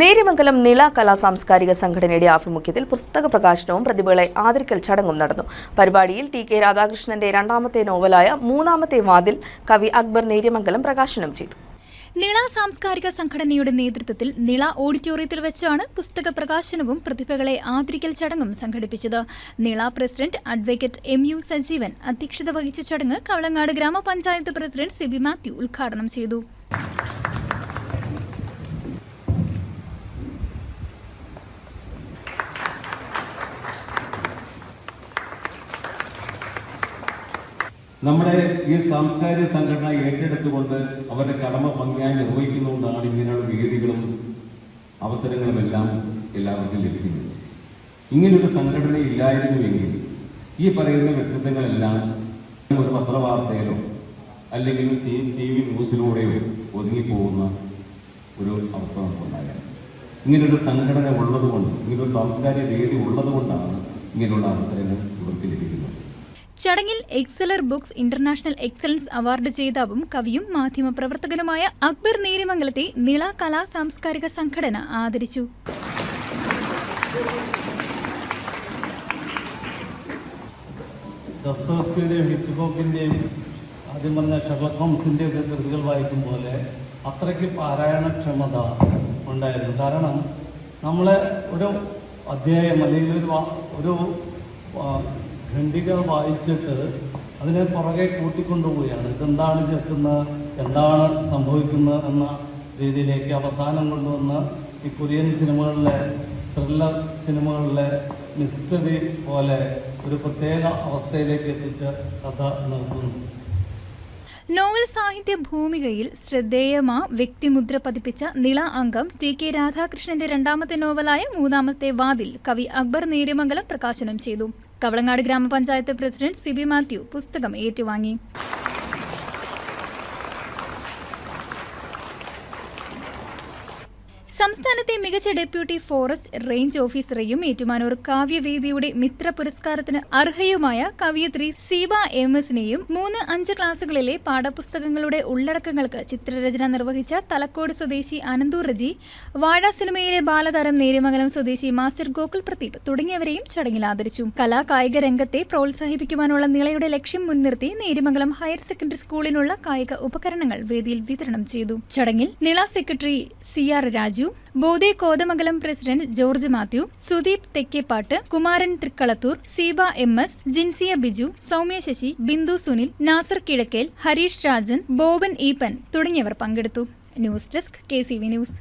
നേര്യമംഗലം നില കലാ സാംസ്കാരിക സംഘടനയുടെ ആഭിമുഖ്യത്തിൽ പുസ്തക പ്രകാശനവും പ്രതിഭകളെ ആദരിക്കൽ ചടങ്ങും നടന്നു. പരിപാടിയിൽ ടി കെ രാധാകൃഷ്ണന്റെ രണ്ടാമത്തെ നോവലായ മൂന്നാമത്തെ വാതിൽ കവി അക്ബർ നേര്യമംഗലം പ്രകാശനം ചെയ്തു. നിള സാംസ്കാരിക സംഘടനയുടെ നേതൃത്വത്തിൽ നിള ഓഡിറ്റോറിയത്തിൽ വെച്ചാണ് പുസ്തക പ്രകാശനവും പ്രതിഭകളെ ആദരിക്കൽ ചടങ്ങും സംഘടിപ്പിച്ചത്. Nila president advocate M U Sajeevan അധ്യക്ഷത വഹിച്ച ചടങ്ങ് കവളങ്ങാട് ഗ്രാമപഞ്ചായത്ത് പ്രസിഡന്റ് സിബി മാത്യു ഉദ്ഘാടനം ചെയ്തു. നമ്മുടെ ഈ സാംസ്കാരിക സംഘടന ഏറ്റെടുത്തുകൊണ്ട് അവരുടെ കടമ ഭംഗിയായി നിർവഹിക്കുന്നതുകൊണ്ടാണ് ഇങ്ങനെയുള്ള വേദികളും അവസരങ്ങളും എല്ലാം എല്ലാവർക്കും ലഭിക്കുന്നത്. ഇങ്ങനൊരു സംഘടന ഇല്ലായിരുന്നുവെങ്കിൽ ഈ പറയുന്ന വ്യക്തിത്വങ്ങളെല്ലാം ഒരു പത്രവാർത്തയിലോ അല്ലെങ്കിൽ ടി വി ന്യൂസിലൂടെയോ ഒതുങ്ങിപ്പോകുന്ന ഒരു അവസ്ഥ നമുക്കുണ്ടാകാം. ഇങ്ങനൊരു സംഘടന ഉള്ളതുകൊണ്ട് ഇങ്ങനൊരു സാംസ്കാരിക രീതി ഉള്ളതുകൊണ്ടാണ് ഇങ്ങനെയുള്ള അവസരങ്ങൾ ഇവർക്ക് ലഭിക്കുന്നത്. ചടങ്ങിൽ Exceller Books International excellence award ജേതാവും കവിയും മാധ്യമപ്രവർത്തകനുമായ അക്ബർ നേരിമംഗലത്തെ നിള കലാ സാംസ്കാരിക സംഘടന ആദരിച്ചു. ദസ്തോസ്കിയുടെയും ഹിച്ച്കോക്കിന്റെയും ആദ്യം പറഞ്ഞ ഷെർലക് ഹോംസിന്റെ ഒക്കെ കൃതികൾ വായിക്കും പോലെ അത്രയ്ക്ക് പാരായണക്ഷമത ഉണ്ടായിരുന്നു. കാരണം നമ്മളെ ഒരു അധ്യായം അല്ലെങ്കിൽ ഒരു ഖണ്ഡിക വായിച്ചിട്ട് അതിനെ പുറകെ കൂട്ടിക്കൊണ്ടുപോവുകയാണ്. ഇതെന്താണ് ചേർക്കുന്നത്? എന്താണ് സംഭവിക്കുന്നത് എന്ന രീതിയിലേക്ക് അവസാനം കൊണ്ടുവന്ന് ഈ കൊറിയൻ സിനിമകളിലെ ത്രില്ലർ സിനിമകളിലെ മിസ്റ്ററി പോലെ ഒരു പ്രത്യേക അവസ്ഥയിലേക്ക് എത്തിച്ച് കഥ നിർത്തുന്നു. നോവൽ സാഹിത്യ ഭൂമികയിൽ ശ്രദ്ധേയമാ വ്യക്തിമുദ്ര പതിപ്പിച്ച നിള അംഗം ടി കെ രാധാകൃഷ്ണന്റെ രണ്ടാമത്തെ നോവലായ മൂന്നാമത്തെ വാതിൽ കവി അക്ബർ നേര്യമംഗലം പ്രകാശനം ചെയ്തു. കവളങ്ങാട് ഗ്രാമപഞ്ചായത്ത് പ്രസിഡന്റ് സിബി മാത്യു പുസ്തകം ഏറ്റുവാങ്ങി. സംസ്ഥാനത്തെ മികച്ച ഡെപ്യൂട്ടി ഫോറസ്റ്റ് റേഞ്ച് ഓഫീസറെയും ഏറ്റുമാനൂർ കാവ്യവേദിയുടെ മിത്ര പുരസ്കാരത്തിന് അർഹയുമായ കവിയത്രി സീബ എം എസിനെയും മൂന്ന് അഞ്ച് ക്ലാസുകളിലെ പാഠപുസ്തകങ്ങളുടെ ഉള്ളടക്കങ്ങൾക്ക് ചിത്രരചന നിർവഹിച്ച തലക്കോട് സ്വദേശി അനന്തൂർ റജി വാഴ സിനിമയിലെ ബാലതാരം നേര്യമംഗലം സ്വദേശി മാസ്റ്റർ ഗോകുൽ പ്രദീപ് തുടങ്ങിയവരെയും ചടങ്ങിൽ ആദരിച്ചു. കലാ കായിക രംഗത്തെ പ്രോത്സാഹിപ്പിക്കുവാനുള്ള നിളയുടെ ലക്ഷ്യം മുൻനിർത്തി നേര്യമംഗലം ഹയർ സെക്കൻഡറി സ്കൂളിനുള്ള കായിക ഉപകരണങ്ങൾ വേദിയിൽ വിതരണം ചെയ്തു. ചടങ്ങിൽ Nila secretary C R Raju ബോധെ Kothamangalam president George Mathew Sudeep Thekkepattu Kumaran Thrikkalathoor Seeba M S Jinsiya Biju Soumya Sasi Bindu Sunil Nasar Kizhakkel Harish Rajan Boban Eapen തുടങ്ങിയവർ പങ്കെടുത്തു. News desk K news.